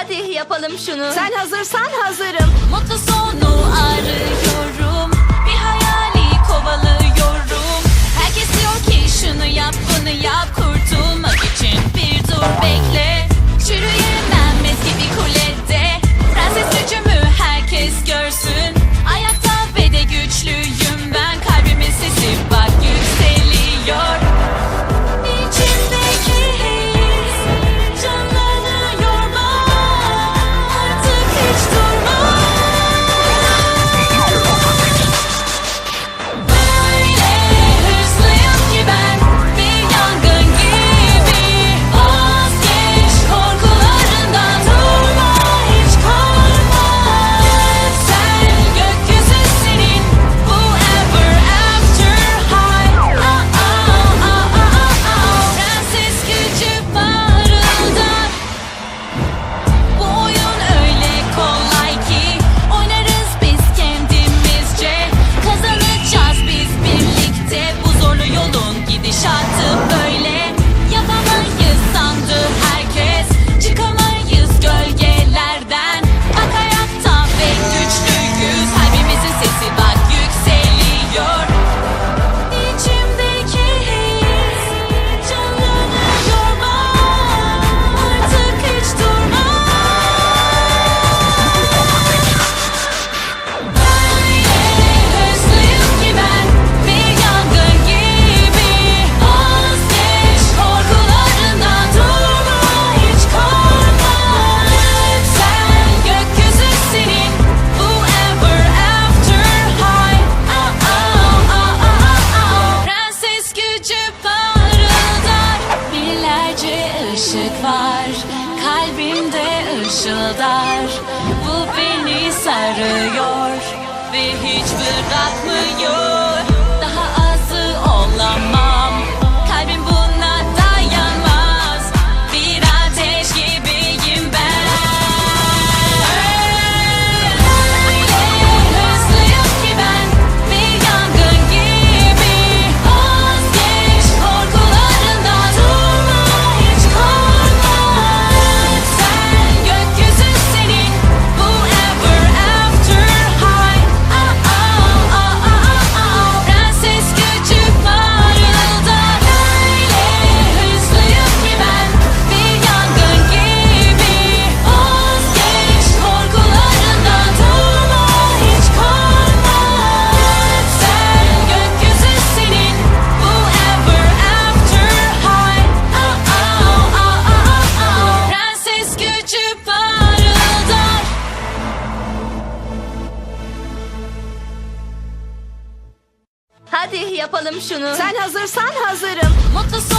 Hadi yapalım şunu. Sen hazırsan hazırım. Mutlu sonu arıyor. kalbimde ışıldar. Bu beni sarıyor Ve hiç bırakmıyor yapalım şunu. Sen hazırsan hazırım. Mutlusun.